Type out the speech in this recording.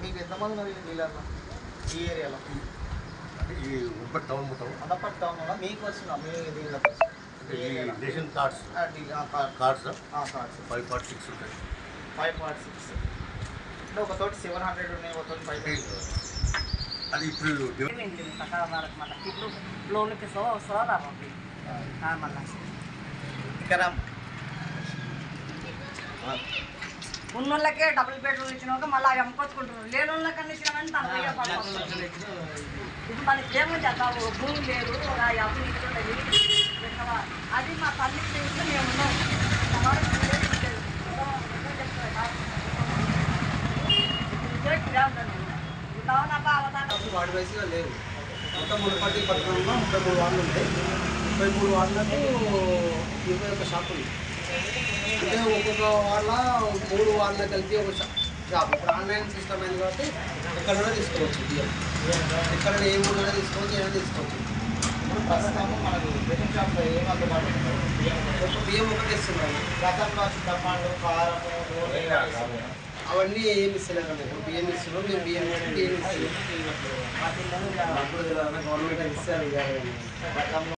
మీకు ఎంతమంది మరి డీలర్లో ఈ ఏరియాలో ఈ ఉబ్బట్ టౌన్ మొత్తం అనపట్ టౌన్ వల్ల మీకు వచ్చిన మీ dealer ration cards cards cards five part six ఉంటాయి ఫైవ్ పార్ట్ సిక్స్ అంటే ఒక తోటి హండ్రెడ్ ఉన్నాయి ఒక తోటి ఫైవ్ అది ఇప్పుడు లోన్కి సో వస్తుందా ఉన్నోళ్ళకే డబుల్ బెడ్రూమ్ ఇచ్చినాక మళ్ళీ అవి అమ్ముకొచ్చుకుంటున్నారు. లేని వాళ్ళకన్నా ఇచ్చినామని తన పడుతుంది ఇప్పుడు మనకి ఏమో చేద్దాం భూమి లేదు అప్పు పెట్టవా? అది మా తల్లి చేస్తే మేము ఉన్నాం. లేదు. మొత్తం మునుపటి పట్టణంలో ముప్పై మూడు వార్డులు ఉంటాయి ముప్పై మూడు వార్డులకు ఇరవై ఒక షాప్ ఉంది అంటే ఒక్కొక్క వార్డుల మూడు వార్డులకు కలిపి ఒక షా- షాప్ ఇప్పుడు ఆన్లైన్ సిస్టమ్ అయింది కాబట్టి ఎక్కడ తీసుకోవచ్చు బియ్యం ఎక్కడ ఏ ఊళ్ళో తీసుకోవచ్చు ఏమైనా తీసుకోవచ్చు ఇప్పుడు ప్రస్తుతం మనకు రేషన్ షాప్లో ఏం అందుబాటులో ఉన్నాయి? ఒక బియ్యం ఒకటి ఇస్తున్నారు గతంలో చింతపండు కారము నూనె ఇవన్నీ అవన్నీ ఏమి ఇస్తలేరు ఇప్పుడు బియ్యం ఇస్తున్నాం మేము బియ్యం ఇస్తున్నాం బియ్యం ఇస్తున్నాం వాటిల్లో అప్పుడు గవర్నమెంట్ ఇస్తారు ఇక గతంలో